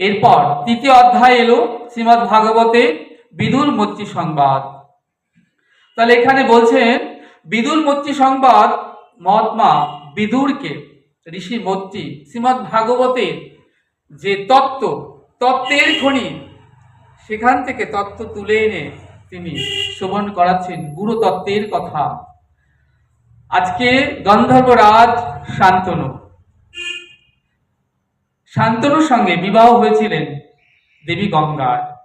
এরপর তৃতীয় অধ্যায় এলো শ্রীমৎ ভাগবতে বিদুর মৈত্রী সংবাদ। তাহলে এখানে বলছেন বিদুর মৈত্রী সংবাদ মহাত্মা বিদুরকে, ঋষি মৈত্রী শ্রীমৎ ভাগবতের যে তত্ত্ব, তত্ত্বের খনি, সেখান থেকে তত্ত্ব তুলে এনে তিনি শ্রবণ করাচ্ছেন গুরু তত্ত্বের কথা। আজকে গন্ধর্বরাজ শান্তনু শান্তনুর সঙ্গে বিবাহ হয়েছিলেন দেবী গঙ্গার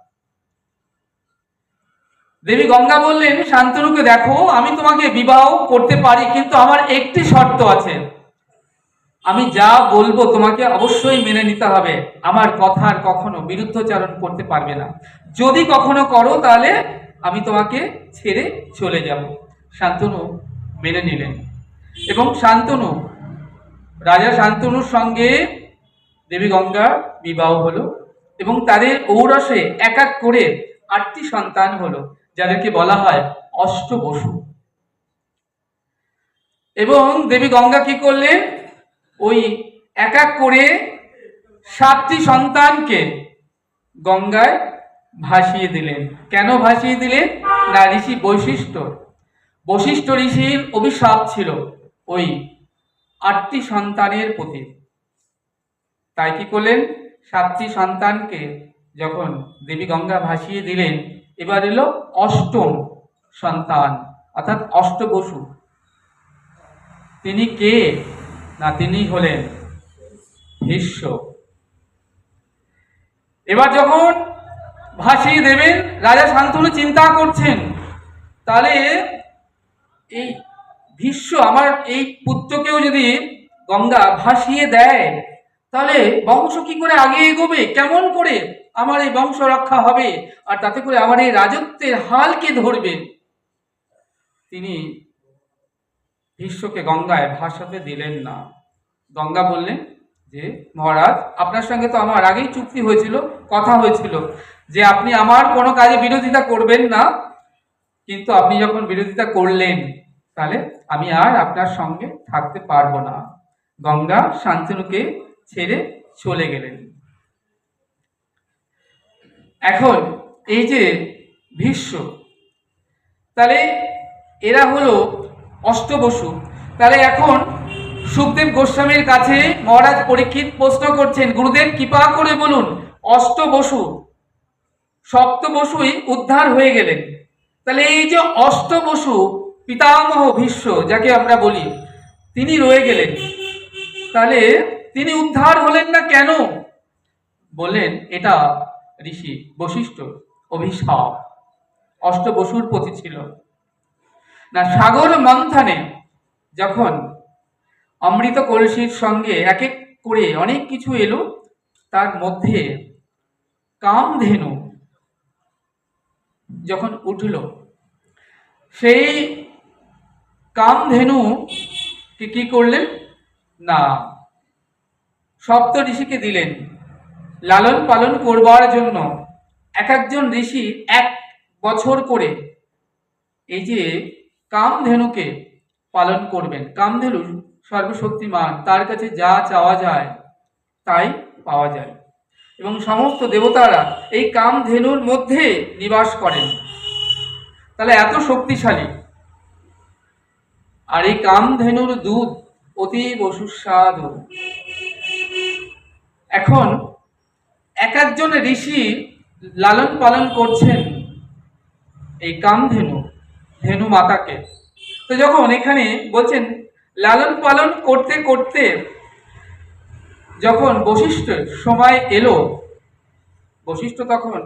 দেবী গঙ্গা বললেন, শান্তনুকে দেখো, আমি তোমাকে বিবাহ করতে পারি, কিন্তু আমার একটি শর্ত আছে। আমি যা বলব তোমাকে অবশ্যই মেনে নিতে হবে। আমার কথার কখনো বিরুদ্ধচারণ করতে পারবে না। যদি কখনো করো, তাহলে আমি তোমাকে ছেড়ে চলে যাব। শান্তনু মেনে নিলেন। এবং শান্তনু, রাজা শান্তনুর সঙ্গে দেবী গঙ্গা বিবাহ হলো এবং তাদের ঔরসে এক এক করে আটটি সন্তান হলো, যাদেরকে বলা হয় অষ্টবসু এবং দেবী গঙ্গা কি করলেন? ওই এক এক করে সাতটি সন্তানকে গঙ্গায় ভাসিয়ে দিলেন। কেন ভাসিয়ে দিলেন? না, ঋষি বৈশিষ্ট্য বশিষ্ঠ ঋষির অভিশাপ ছিল ওই আটটি সন্তানের প্রতি। তাই কি করলেন? সাতটি সন্তানকে যখন দেবী গঙ্গা ভাসিয়ে দিলেন, এবার এলো অষ্টম সন্তান, অর্থাৎ অষ্টবসু তিনি কে? না, তিনি হলেন ভীষ্ম। এবার যখন ভাসিয়ে দেবেন, রাজা শান্তনু চিন্তা করছেন, তাহলে এই ভীষ্ম, আমার এই পুত্রকেও যদি গঙ্গা ভাসিয়ে দেয় তাহলে বংশ কি করে আগে এগোবে? কেমন করে আমার এই বংশ রক্ষা হবে? আর তাতে করে আমার এই রাজত্বের হাল কে ধরবে? তিনি ভীষ্মকে গঙ্গায় ভাসাতে দিলেন না। গঙ্গা বললেন যে, মহারাজ, আপনার সঙ্গে তো আমার আগেই চুক্তি হয়েছিল, কথা হয়েছিল যে আপনি আমার কোনো কাজে বিরোধিতা করবেন না। কিন্তু আপনি যখন বিরোধিতা করলেন, তাহলে আমি আর আপনার সঙ্গে থাকতে পারব না। গঙ্গা শান্তনুকে ছেড়ে চলে গেলেন। এখন এই যে ভীষ্ম, তাহলে এরা হলো অষ্টবসু। তাহলে এখন সুখদেব গোস্বামীর কাছে মহারাজ পরীক্ষিত প্রশ্ন করছেন, গুরুদেব কৃপা করে বলুন, অষ্টবসু, সপ্তবসুই উদ্ধার হয়ে গেলেন। তাহলে এই যে অষ্টবসু পিতামহ ভীষ্ম, যাকে আমরা বলি, তিনি রয়ে গেলেন। তাহলে তিনি উদ্ধার হলেন না কেন? বললেন, এটা ঋষি বশিষ্ঠ অভিশাপ। অষ্ট বসুর প্রতি ছিল। না, সাগর মন্থনে যখন অমৃত কলসির সঙ্গে এক এক করে অনেক কিছু এলো, তার মধ্যে কামধেনু যখন উঠল, সেই কামধেনু কি কি করলেন? না সপ্ত ঋষিকে দিলেন। লালন পালন করবার জন্য এক একজন ঋষি এক বছর করে এই যে কামধেনুকে পালন করবেন। কামধেনু সর্বশক্তিমান, তার কাছে যা চাওয়া যায় তাই পাওয়া যায়। এবং সমস্ত দেবতারা এই কামধেনুর মধ্যে নিবাস করেন। তাহলে এত শক্তিশালী। আর এই কামধেনুর দুধ অতীব সুস্বাদু। এখন এক একজন ঋষি লালন পালন করছেন এই কামধেনু, ধেনু মাতাকে। তো যখন এখানে বলছেন লালন পালন করতে করতে যখন বশিষ্ঠ সময় এলো, বশিষ্ঠ তখন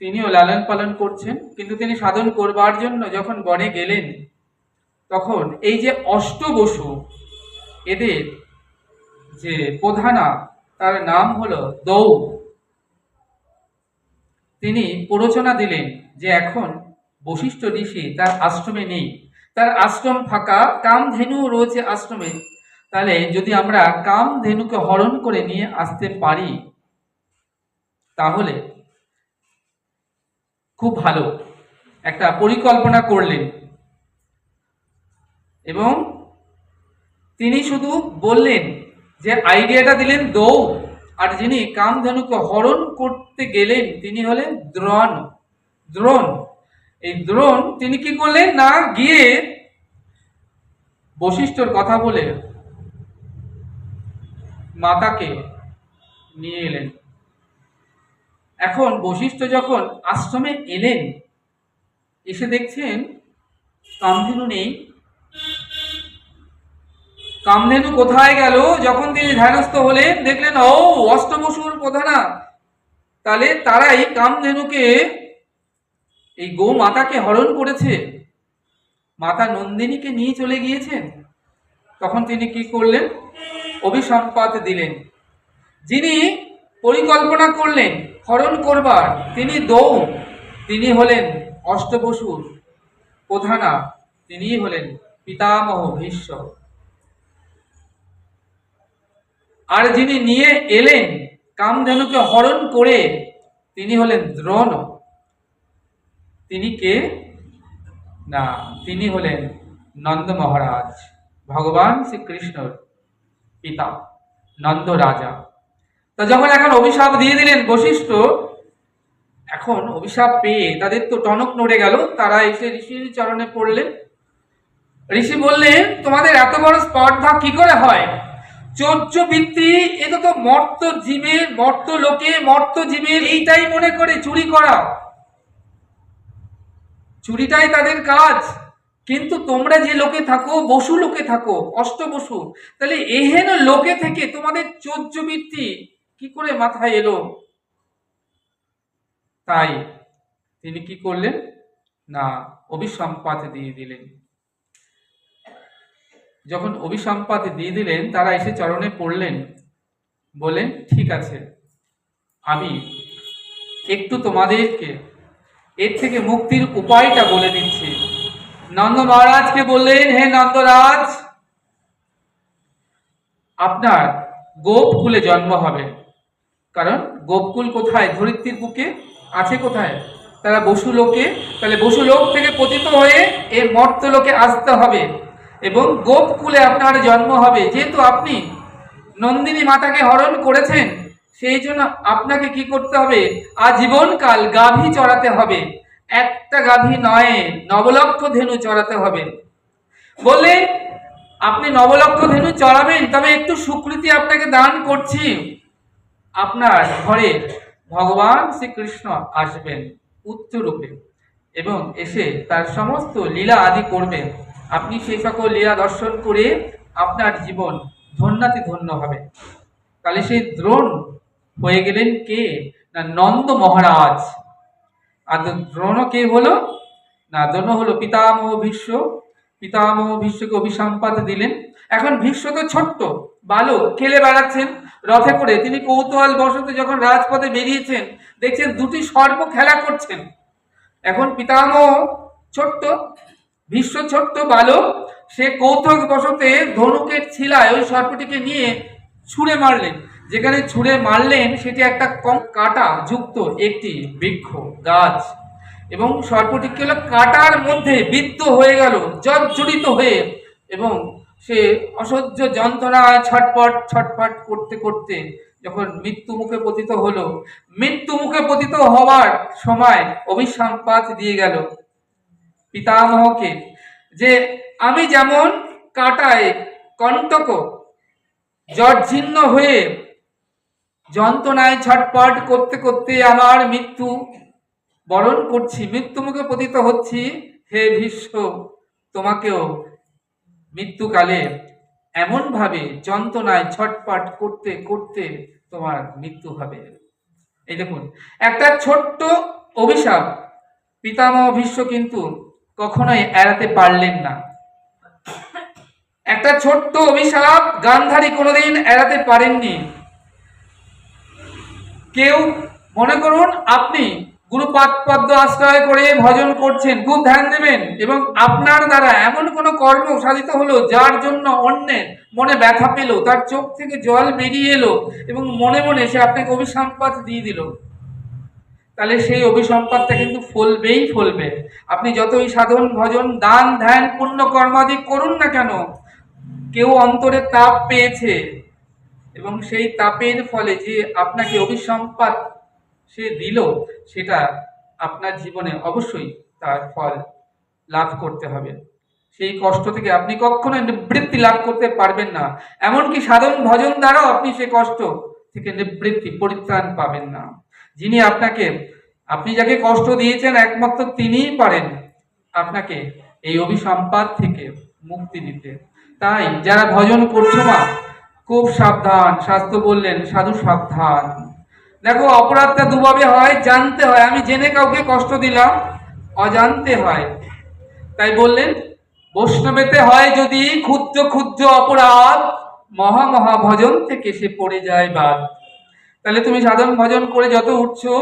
তিনিও লালন পালন করছেন, কিন্তু তিনি সাধন করবার জন্য যখন বনে গেলেন, তখন এই যে অষ্টবসু, এদের যে প্রধানা, তার নাম হলো দৌ। তিনি প্ররোচনা দিলেন যে এখন বশিষ্ঠ ঋষি তার আশ্রমে নেই। তার আশ্রম ফাঁকা, কামধেনু রয়েছে আশ্রমে। তাহলে যদি আমরা কামধেনুকে হরণ করে নিয়ে আসতে পারি, তাহলে খুব ভালো। একটা পরিকল্পনা করলেন। এবং তিনি শুধু বললেন যে আইডিয়াটা দিলেন দৌ আর যিনি কামধেনুকে হরণ করতে গেলেন, তিনি হলেন দ্রোণ। দ্রোণ। এই দ্রোণ তিনি কি করলেন? না, গিয়ে বশিষ্ঠর কথা বলে মাতাকে নিয়ে এলেন। এখন বশিষ্ঠ যখন আশ্রমে এলেন, এসে দেখছেন কামধেনু নেই। কামধেনু কোথায় গেল? যখন তিনি ধ্যানস্থ হলেন, দেখলেন, ও অষ্টবসুর প্রধানা তাহলে তারাই কামধেনুকে এই গো মাতাকে হরণ করেছে। মাতা নন্দিনীকে নিয়ে চলে গিয়েছেন। তখন তিনি কি করলেন? অভিসম্পাত দিলেন। যিনি পরিকল্পনা করলেন হরণ করবার, তিনি দৌ তিনি হলেন অষ্টবসুর প্রধানা, তিনিই হলেন পিতামহ ভীষ্ম। আর যিনি নিয়ে এলেন, কামধেনুকে হরণ করে, তিনি হলেন দ্রোণ। তিনি কে? না, তিনি হলেন নন্দ মহারাজ, ভগবান শ্রীকৃষ্ণর পিতা, নন্দ রাজা। তো যখন এখন অভিশাপ দিয়ে দিলেন বশিষ্ঠ, এখন অভিশাপ পেয়ে তাদের তো টনক নড়ে গেল, তারা এসে ঋষির চরণে পড়লেন। ঋষি বললেন, তোমাদের এত বড় স্পর্ধা কি করে হয়? চৌর্য বৃত্তি এটা তো মর্ত জীবের মর্ত লোকে, মর্ত জীবের এইটাই মনে করে চুরি করা। চুরিটাই তাদের কাজ। কিন্তু তোমরা যে লোকে থাকো, বসু লোকে থাকো, অষ্ট বসু, তাহলে এহেন লোকে থেকে তোমাদের চৌর্য বৃত্তি কি করে মাথায় এলো? তাই তিনি কি করলেন? না, অভিসম্পাত দিয়ে দিলেন। যখন অভিসম্পাত দিয়ে দিলেন, তারা এসে চরণে পড়লেন বলেন ঠিক আছে, আমি একটু তোমাদেরকে এর থেকে মুক্তির উপায়টা বলে দিচ্ছি। নন্দ মহারাজকে বললেন, হে নন্দরাজ, আপনার গোপকুলে জন্ম হবে। কারণ গোপকুল কোথায়? ধরিত্রীর বুকে আছে কোথায়? তারা বসু লোকে, তাহলে বসু লোক থেকে পতিত হয়ে এ মর্ত লোকে আসতে হবে। এবং গোপকুলে আপনার জন্ম হবে। যেহেতু আপনি নন্দিনী মাতাকে হরণ করেছেন, সেই জন্য আপনাকে কি করতে হবে? আজীবনকাল গাভী চড়াতে হবে। একটা গাভী নয়, নবলক্ষ ধেনু চড়াতে হবে। বললে, আপনি নবলক্ষ ধেনু চড়াবেন, তবে একটু স্বীকৃতি আপনাকে দান করছি। আপনার ঘরে ভগবান শ্রীকৃষ্ণ আসবেন উচ্চরূপে এবং এসে তার সমস্ত লীলা আদি করবেন। আপনি সেই সকল লীলা দর্শন করে আপনার জীবন ধন্যাতি ধন্য হবে। তাহলে সেই দ্রোণ হয়ে গেলেন কে? না নন্দ মহারাজ। আর দ্রোণ কে হলো? না দ্রোণ হলো পিতামহ ভীষ্ম। পিতামহ ভীষ্মকে অভিসম্পাদ দিলেন। এখন ভীষ্ম তো ছোট্ট, বালক, খেলে বেড়াচ্ছেন, রথে করে। তিনি কৌতূহল বশত যখন রাজপথে বেরিয়েছেন, দেখছেন দুটি সর্প খেলা করছেন। এখন পিতামহ ছোট্ট ভীষ্ম ছোট্ট বালক, সে কৌতুক বশতে ধনুকের ছিলায় ওই সর্পটিকে নিয়ে ছুঁড়ে মারলেন। যেখানে ছুঁড়ে মারলেন, সেটি একটা কম কাটা যুক্ত একটি বৃক্ষ, গাছ। এবং সর্পটি কি হলো কাটার মধ্যে বিদ্ধ হয়ে গেল, জর্জরিত হয়ে। এবং সে অসহ্য যন্ত্রণায় ছটপট ছটপট করতে করতে যখন মৃত্যু মুখে পতিত হলো, মৃত্যু মুখে পতিত হওয়ার সময় অভিসম্পাত দিয়ে গেল। পিতামহকে, যে আমি যেমন কাটায় কণ্টক জর্জীর্ণ হয়ে যন্ত্রণায় ছটপট করতে করতে আমার মৃত্যু বরণ করছি মৃত্যু মুখে পতিত হচ্ছি, হে ভীষ্ম, তোমাকেও মৃত্যুকালে এমনভাবে যন্ত্রণায় ছটপট করতে করতে তোমার মৃত্যু হবে। এই দেখুন, একটা ছোট্ট অভিশাপ, পিতামহ ভীষ্ম কিন্তু কখনোই এড়াতে পারলেন না। একটা ছোট্ট অভিশাপ গান্ধারী কোনোদিন এড়াতে পারেননি। কেউ, মনে করুন আপনি, গুরুপাদ পদ্ম আশ্রয় করে ভজন করছেন, খুব ধ্যান দেবেন এবং আপনার দ্বারা এমন কোনো কর্ম সাধিত হলো যার জন্য অন্যের মনে ব্যথা পেল, তার চোখ থেকে জল বেরিয়ে এলো এবং মনে মনে সে আপনাকে অভিসম্পাত দিয়ে দিল। তাহলে সেই অভিসম্পাদটা কিন্তু ফলবেই ফলবে। আপনি যতই সাধন, ভজন, দান, ধ্যান, পুণ্য কর্মাদি করুন না কেন, কেউ অন্তরে তাপ পেয়েছে এবং সেই তাপের ফলে যে আপনাকে অভিসম্পাদ সে দিল, সেটা আপনার জীবনে অবশ্যই তার ফল লাভ করতে হবে। সেই কষ্ট থেকে আপনি কখনো নিবৃত্তি লাভ করতে পারবেন না। এমনকি সাধন, ভজন দ্বারাও আপনি সে কষ্ট থেকে নিবৃত্তি, পরিত্রাণ পাবেন না। যিনি আপনাকে, আপনি যাকে কষ্ট দিয়েছেন, একমাত্র তিনিই পারেন আপনাকে এই অভিসম্পাদ থেকে মুক্তি দিতে। তাই যারা ভজন করছ না খুব সাবধান, শাস্ত্র বললেন, সাধু সাবধান। দেখো, অপরাধটা দুভাবে হয়, জানতে হয়। আমি জেনে কাউকে কষ্ট দিলাম, অজান্তে হয়। তাই বললেন, বৈষ্ণবেতে হয় যদি ক্ষুদ্র ক্ষুদ্র অপরাধ, মহা মহা ভজন থেকে সে পড়ে যায় বাদ। তাহলে তুমি সাধন ভজন করে যত উঠছো,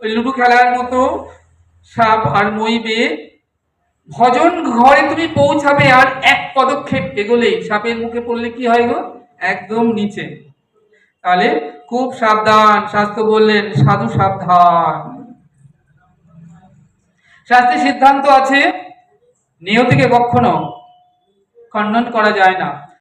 ওই লুডু খেলার মতো সাপ আর মই বেয়ে ভজন ঘরে তুমি পৌঁছাবে আর এক পদক্ষেপ এগোলেই। সাপের মুখে পড়লে কি হয় গো? একদম নিচে। তাহলে খুব সাবধান, শাস্ত্র বললেন, সাধু সাবধান। শাস্ত্রের সিদ্ধান্ত আছে নিয়তিকে কখনো খণ্ডন করা যায় না।